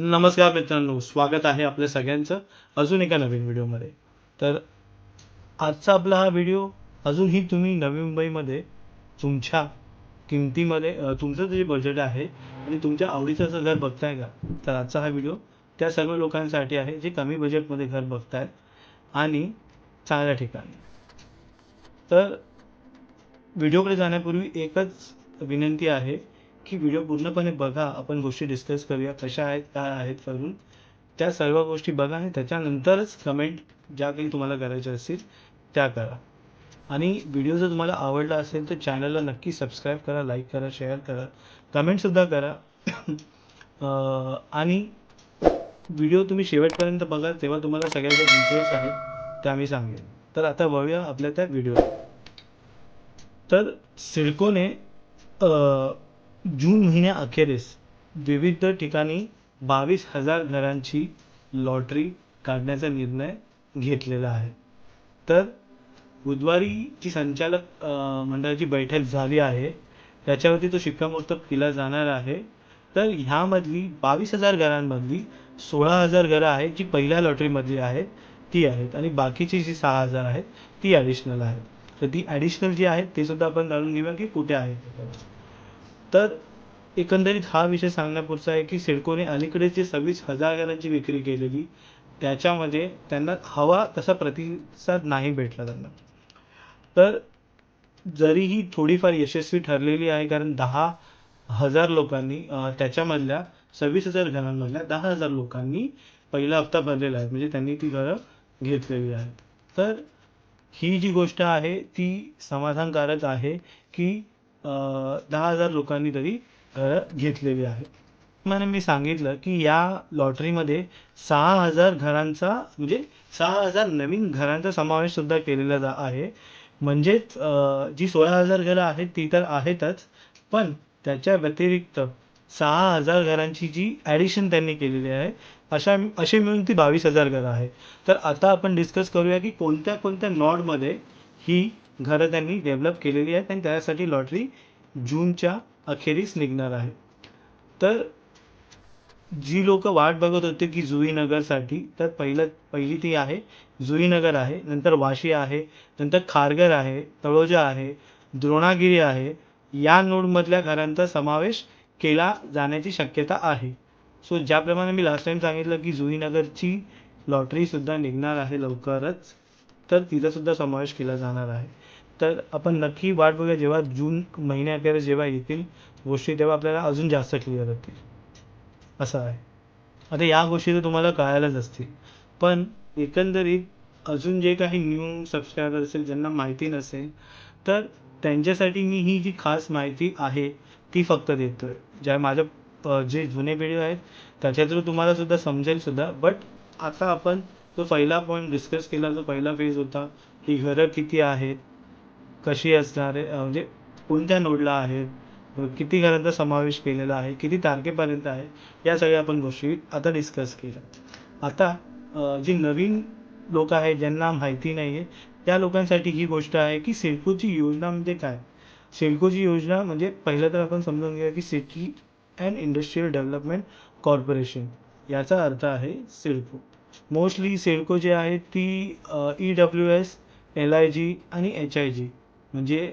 नमस्कार मित्रांनो स्वागत आहे आपल्या सगळ्यांचं अजून एका नवीन व्हिडिओमध्ये. तर आजचा आपला हा व्हिडिओ अजूनही तुम्ही नवी मुंबईमध्ये तुमच्या किमतीमध्ये तुमचं जे बजेट आहे आणि तुमच्या आवडीचं असं घर बघताय का? तर आजचा हा व्हिडिओ त्या सर्व लोकांसाठी आहे जे कमी बजेटमध्ये घर बघतायत आणि चांगल्या ठिकाणी. तर व्हिडिओकडे जाण्यापूर्वी एकच विनंती आहे की व्हिडिओ पूर्णपणे बघा. आपण गोष्टी डिस्कस करूया कशा आहेत काय आहेत करून. त्या सर्व गोष्टी बघा आणि त्याच्यानंतरच कमेंट ज्या काही तुम्हाला करायच्या असतील त्या करा. आणि व्हिडिओ जर तुम्हाला आवडला असेल तर चॅनलला नक्की सबस्क्राईब करा लाईक करा शेअर करा. कमेंटसुद्धा करा. आणि व्हिडिओ तुम्ही शेवटपर्यंत बघा तेव्हा तुम्हाला सगळ्या ज्या डिटेल्स आहेत त्या मी सांगेन. तर आता वळूया आपल्या त्या व्हिडिओ तर सिडकोने जून महिन्याअखेरीस विविध ठिकाणी बावीस हजार घरांची लॉटरी काढण्याचा निर्णय घेतलेला आहे. तर बुधवारी जी संचालक मंडळाची बैठक झाली आहे. त्याच्यावरती तो शिक्कामोर्तब केला जाणार आहे. तर ह्यामधली बावीस हजार घरांमधली सोळा हजार घरं आहेत जी पहिल्या लॉटरीमधली आहेत ती आहेत. आणि बाकीची जी सहा हजार आहेत ती ॲडिशनल आहेत. तर ती ॲडिशनल जी आहेत ते सुद्धा आपण जाणून घेऊया की कुठे आहेत. तर एकंदरीत हा विषय सांगण्यापुरता आहे की सिडकोने अलीकडे जे सव्वीस हजारांची विक्री केलेली त्याच्यामध्ये त्यांना हवा तसा प्रतिसाद नाही भेटला त्यांना. तर जरीही थोडीफार यशस्वी ठरलेली आहे कारण दहा हजार लोकांनी त्याच्यामधल्या सव्वीस हजार घरांमधल्या दहा हजार लोकांनी पहिला हप्ता भरलेला आहे म्हणजे त्यांनी ती घरं घेतलेली आहेत. तर ही जी गोष्ट आहे ती समाधानकारक आहे की दहा हजार लोकांनी तरी घरं घेतलेली आहे मला मी सांगितलं की या लॉटरीमध्ये सहा हजार घरांचा म्हणजे सहा हजार नवीन घरांचा समावेश सुद्धा केलेला जा आहे. म्हणजेच जी सोळा हजार घरं आहेत ती तर आहेतच पण त्याच्या व्यतिरिक्त सहा हजार घरांची जी ॲडिशन त्यांनी केलेली आहे अशा असे मिळून ती बावीस हजार घरं आहेत. तर आता आपण डिस्कस करूया की कोणत्या कोणत्या नॉडमध्ये ही घरं त्यांनी डेव्हलप केलेली आहेत आणि त्यासाठी लॉटरी जूनच्या अखेरीस निघणार आहे. तर जी लोक वाट बघत होते की जुईनगरसाठी तर पहिलं पहिली ती आहे. जुईनगर आहे नंतर वाशी आहे नंतर खारघर आहे तळोजा आहे द्रोणागिरी आहे. या नोडमधल्या घरांचा समावेश केला जाण्याची शक्यता आहे. सो ज्याप्रमाणे मी लास्ट टाईम सांगितलं की जुईनगरची लॉटरीसुद्धा निघणार आहे लवकरच तर तिचासुद्धा समावेश केला जाणार आहे. तर आपण नक्की वाट बघूया जेव्हा जून महिन्याअखेर जेव्हा येतील गोष्टी तेव्हा आपल्याला अजून जास्त क्लिअर होतील. असं आहे. आता या गोष्टी तर तुम्हाला कळायलाच असतील. पण एकंदरीत अजून जे काही न्यू सबस्क्रायबर असेल ज्यांना माहिती नसेल तर त्यांच्यासाठी मी ही जी खास माहिती आहे ती फक्त देतोय. ज्या माझ्या जे जुने व्हिडिओ आहेत त्याच्या थ्रू तुम्हाला सुद्धा समजेल सुद्धा. बट आता आपण जो पहिला पॉईंट डिस्कस केला जो पहिला फेज होता ही घरं किती आहेत कशी असणार आहे? म्हणजे कोणत्या नोडला आहेत? किती घरांचा समावेश केलेला आहे? किती तारखेपर्यंत आहे? या सगळ्या आपण गोष्टी आता डिस्कस केल्या. आता जी नवीन लोक आहेत ज्यांना माहिती नाही आहे त्या लोकांसाठी ही गोष्ट आहे की सिडकोची योजना म्हणजे काय? सिडकोची योजना म्हणजे पहिलं तर आपण समजून घेऊया की city and industrial development corporation याचा अर्थ आहे सिडको. मोस्टली सिडको जे आहे ती E W S L I G आणि एच आय जी म्हणजे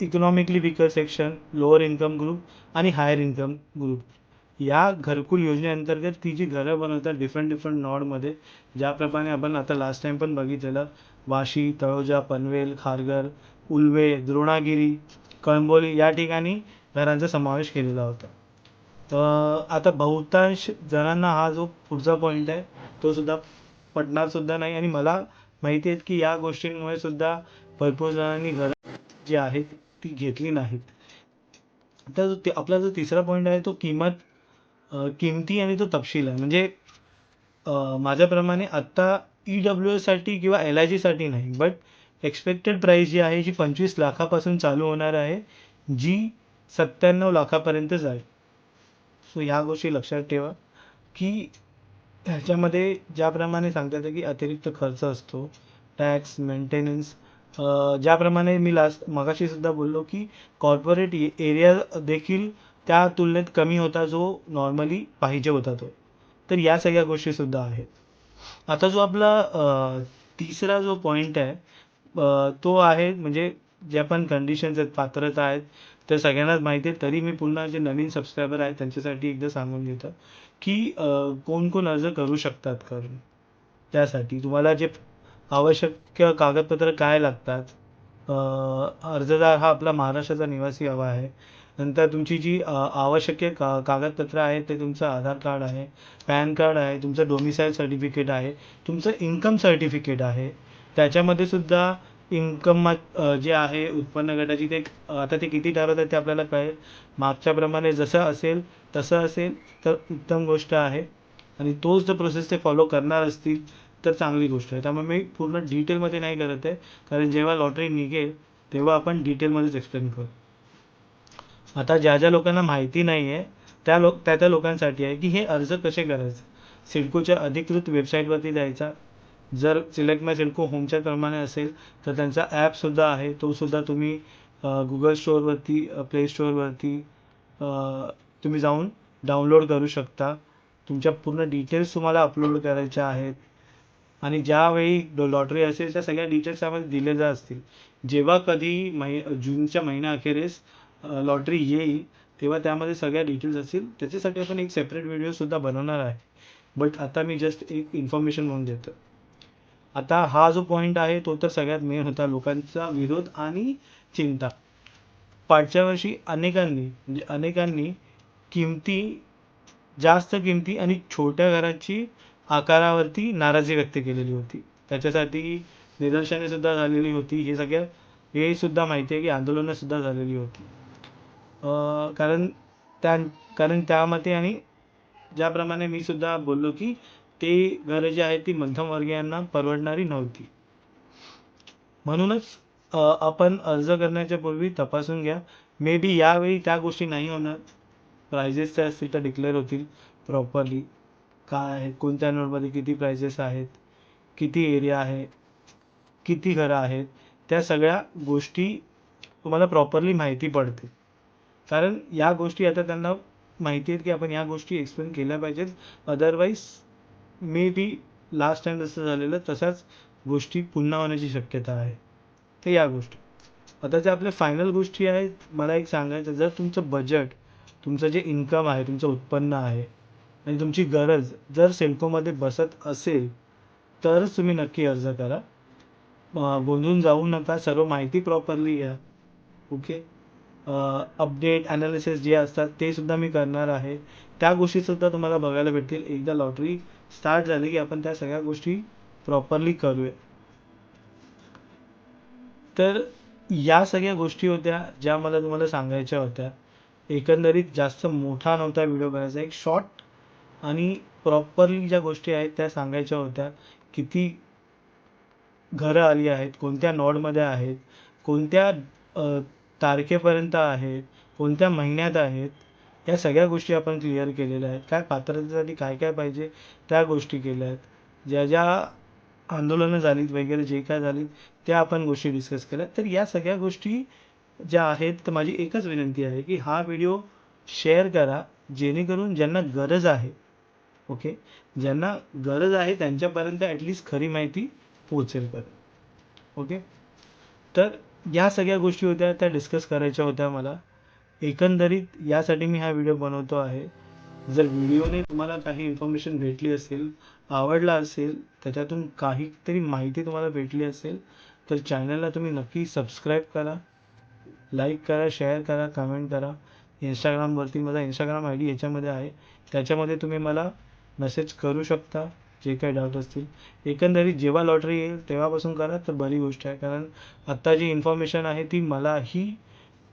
economically weaker section lower income group आणि हायर इन्कम ग्रुप या घरकुल योजनेअंतर्गत ती जी घरं बनवतात डिफरंट डिफरंट नॉडमध्ये ज्याप्रमाणे आपण आता लास्ट टाइम पण बघितलेलं वाशी तळोजा पनवेल खारघर उल्वे द्रोणागिरी कळंबोली या ठिकाणी घरांचा समावेश केलेला होता. तर आता बहुतांश जणांना हा जो पुढचा पॉईंट आहे तो सुद्धा पटणार सुद्धा नाही आणि मला माहिती आहेत की या गोष्टींमुळे सुद्धा भरपूर जणांनी घर जी आहेत ती घेतली नाहीत. तर ते आपला जो तिसरा पॉईंट आहे तो किंमत किमती आणि तो तपशील आहे. म्हणजे माझ्याप्रमाणे आत्ता ई डब्ल्यू एससाठी किंवा एल आय जीसाठी नाही बट एक्सपेक्टेड प्राईस जी आहे जी पंचवीस लाखापासून चालू होणार आहे जी सत्त्याण्णव लाखापर्यंत जाईल सो ह्या गोष्टी लक्षात ठेवा की ह्याच्यामध्ये ज्याप्रमाणे सांगता येतं की अतिरिक्त खर्च असतो टॅक्स मेंटेनन्स ज्याप्रमाणे मी लास्ट मगाशी सुद्धा बोललो की कॉर्पोरेट एरिया देखील त्या तुलनेत कमी होता जो नॉर्मली पाहिजे होता तो. तर या सगळ्या गोष्टीसुद्धा आहेत. आता जो आपला तिसरा जो पॉईंट आहे तो आहे म्हणजे ज्या पण कंडिशन्स आहेत पात्रता आहेत त्या सगळ्यांनाच माहिती आहे. तरी मी पुन्हा जे नवीन सबस्क्रायबर आहेत त्यांच्यासाठी एकदा सांगून देतो. की कोण कोण अर्ज करू शकतात करून त्यासाठी तुम्हाला जे आवश्यक कागदपत्र काय लागतात? अर्जदार हा आपला महाराष्ट्राचा निवासी हवा आहे. नंतर तुमची जी आवश्यक का कागदपत्र आहेत ते तुमचं आधार कार्ड आहे पॅन कार्ड आहे तुमचं डोमिसाईल सर्टिफिकेट आहे तुमचं इन्कम सर्टिफिकेट आहे. त्याच्यामध्ये सुद्धा इन्कम जे आहे उत्पन्न गटाची ते आता ते किती ठरवत आहे ते आपल्याला कळेल. मागच्याप्रमाणे जसं असेल तसं असेल तर उत्तम गोष्ट आहे. आणि तोच जर प्रोसेस ते फॉलो करणार असतील तर चांगली गोष्ट आहे. त्यामुळे मी पूर्ण डिटेलमध्ये नाही करत आहे. कारण जेव्हा लॉटरी निघेल तेव्हा आपण डिटेलमध्येच एक्सप्लेन करू. आता ज्या ज्या लोकांना माहिती नाही आहे त्या लोक त्या त्या लोकांसाठी आहे की हे अर्ज कसे करायचे? सिडकोच्या अधिकृत वेबसाईटवरती जायचा जर सिलेक्ट माय सिडको होमच्या असेल तर त्यांचा ॲपसुद्धा आहे. तो सुद्धा तुम्ही गुगल स्टोअरवरती प्ले स्टोअरवरती तुम्ही जाऊन डाउनलोड करू शकता. तुमच्या पूर्ण डिटेल्स तुम्हाला अपलोड करायच्या आहेत. आणि ज्यावेळी लॉटरी असेल त्या सगळ्या डिटेल्स त्यामध्ये दिलेल्या असतील. जेव्हा कधी महि जूनच्या महिन्याअखेरीस लॉटरी येईल तेव्हा त्यामध्ये सगळ्या डिटेल्स असतील. त्याच्यासाठी आपण एक सेपरेट व्हिडिओसुद्धा बनवणार आहे. बट आता मी जस्ट एक इन्फॉर्मेशन म्हणून देतो. आता हा जो पॉईंट आहे तो तर सगळ्यात मेन होता. लोकांचा विरोध आणि चिंता. पाठच्या वर्षी अनेकांनी म्हणजे अनेकांनी किमती जास्त किमती आणि छोट्या घराची आकारावरती नाराजी व्यक्त केलेली होती. त्याच्यासाठी निदर्शने सुद्धा झालेली होती. हे सगळ्या हे सुद्धा माहिती आहे की आंदोलनं सुद्धा झालेली होती. कारण त्या कारण त्यामध्ये आणि ज्याप्रमाणे मी सुद्धा बोललो की ते घरं जी आहे ती मध्यमवर्गीयांना परवडणारी नव्हती. म्हणूनच आपण अर्ज करण्याच्या पूर्वी तपासून घ्या. मे बी यावेळी त्या गोष्टी नाही होणार. प्रायझेस त्या असतील तर डिक्लेअर होतील प्रॉपरली काय आहे? कोणत्या नोटमध्ये किती प्रायझेस आहेत? किती एरिया आहे? किती घरं आहेत? त्या सगळ्या गोष्टी तुम्हाला प्रॉपरली माहिती पडते कारण या गोष्टी आता त्यांना माहिती आहेत की आपण या गोष्टी एक्सप्लेन केल्या पाहिजेत. Otherwise maybe last time जसं झालेलं तशाच गोष्टी पुन्हा होण्याची शक्यता आहे. तर या गोष्टी. आता ज्या आपल्या फायनल गोष्टी आहेत मला एक सांगायचं जर तुमचं बजेट तुमचं जे इन्कम आहे तुमचं उत्पन्न आहे आणि तुमची गरज जर सेल्कोमध्ये बसत असेल तरच तुम्ही नक्की अर्ज करा. गोंधळून जाऊ नका सर्व माहिती प्रॉपरली घ्या. ओके अपडेट ॲनालिसिस जे असतात ते सुद्धा मी करणार आहे. त्या गोष्टीसुद्धा तुम्हाला बघायला भेटतील. एकदा लॉटरी स्टार्ट झाली की आपण त्या सगळ्या गोष्टी प्रॉपरली करूया. तर या सगळ्या गोष्टी होत्या ज्या मला तुम्हाला सांगायच्या होत्या. एकंदरीत जास्त मोठा नव्हता व्हिडिओ करायचा एक शॉर्ट आणि प्रॉपरली ज्या गोष्टी आहेत त्या सांगायच्या होत्या. किती घरं आली आहेत कोणत्या नॉडमध्ये आहेत कोणत्या तारखेपर्यंत आहेत कोणत्या महिन्यात आहेत या सगळ्या गोष्टी आपण क्लिअर केलेल्या आहेत. काय पात्रतेसाठी काय काय पाहिजे त्या गोष्टी केल्या आहेत. ज्या ज्या आंदोलनं झालीत वगैरे जे काय झालीत त्या आपण गोष्टी डिस्कस केल्या. तर या सगळ्या गोष्टी ज्या आहेत तर माझी एकच विनंती आहे की हा व्हिडिओ शेअर करा जेणेकरून ज्यांना गरज आहे ओके ज्यांना गरज आहे त्यांच्यापर्यंत ॲटलिस्ट खरी माहिती पोहोचेल पर्यंत ओके तर या सगळ्या गोष्टी होत्या त्या डिस्कस करायच्या होत्या मला. एकंदरीत यासाठी मी हा व्हिडिओ बनवतो आहे. जर व्हिडिओने तुम्हाला काही इन्फॉर्मेशन भेटली असेल आवडला असेल त्याच्यातून काहीतरी माहिती तुम्हाला भेटली असेल तर चॅनलला तुम्ही नक्की सबस्क्राईब करा लाईक करा शेअर करा कमेंट करा. इंस्टाग्रामवरती माझा इंस्टाग्राम आय डी याच्यामध्ये आहे. त्याच्यामध्ये तुम्ही मला मेसेज करू शकता जे काही डाऊट असतील. एकंदरीत जेव्हा लॉटरी येईल तेव्हापासून करा तर बरी गोष्ट आहे. कारण आत्ता जी इन्फॉर्मेशन आहे ती मलाही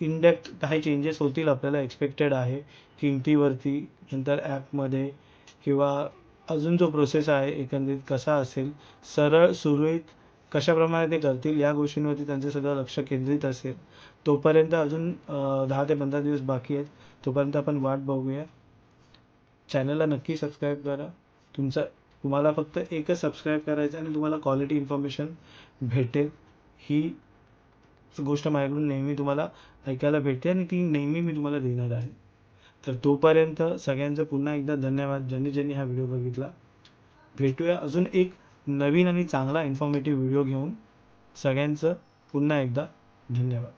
इनडेप्थ काही चेंजेस होतील आपल्याला एक्सपेक्टेड आहे. किमतीवरती नंतर ॲपमध्ये किंवा अजून जो प्रोसेस आहे एकंदरीत कसा असेल सरळ सुरळीत कशाप्रमाणे ते करतील या गोष्टींवरती त्यांचं सगळं लक्ष केंद्रित असेल. तोपर्यंत अजून दहा ते पंधरा दिवस बाकी आहेत. तोपर्यंत आपण वाट बघूया. चॅनलला नक्की सबस्क्राईब करा. तुमचा तुम्हाला फक्त एकच सबस्क्राईब करायचं आणि तुम्हाला क्वालिटी इन्फॉर्मेशन भेटेल. ही गोष्ट माझ्याकडून नेहमी तुम्हाला ऐकायला भेटते आणि ती नेहमी मी तुम्हाला देणार आहे. तर तोपर्यंत सगळ्यांचं पुन्हा एकदा धन्यवाद. ज्यांनी ज्यांनी हा व्हिडिओ बघितला भेटूया अजून एक नवीन आणि चांगला इन्फॉर्मेटिव्ह व्हिडिओ घेऊन. सगळ्यांचं पुन्हा एकदा धन्यवाद.